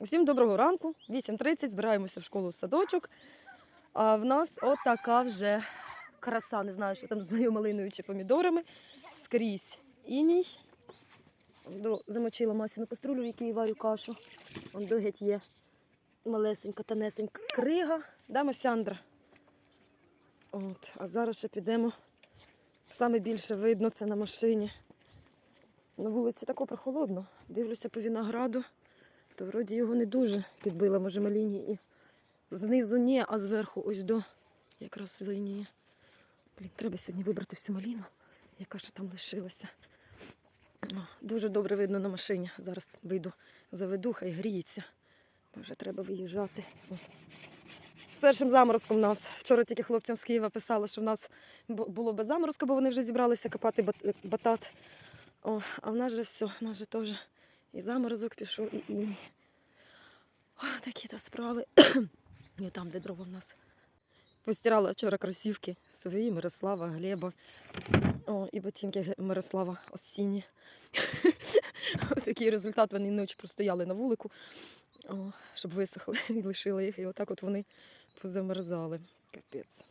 Усім доброго ранку. 8.30, збираємося в школу в садочок. А в нас отака вже краса. Не знаю, що там з моєю малиною чи помідорами. Скрізь іній. Замочила масіну каструлю, в якій варю кашу. Он до геть є малесенька, тонесенька крига. Да, Масяндра? От, а зараз ще підемо. Саме більше видно це на машині. На вулиці тако прохолодно. Дивлюся по винограду, то вроді його не дуже підбила, може, маліні і знизу ні, а зверху ось до якраз линії. Блін, треба сьогодні вибрати всю маліну, яка ще там лишилася. О, Дуже добре видно на машині. Зараз вийду, заведу, хай гріється. Бо вже треба виїжджати. З першим заморозком нас. Вчора тільки хлопцям з Києва писали, що в нас було без заморозку, бо вони вже зібралися копати батат. О, а в нас же все, в нас же теж і заморозок пішов, і. О, такі то справи. І там, де дрова в нас. Постирала вчора кросівки свої, Мирослава, Глеба. О, і ботинки Мирослава осінні. Такий результат вони ночі простояли на вулику, о, щоб висохли і лишила їх. І отак от вони позамерзали. Капець.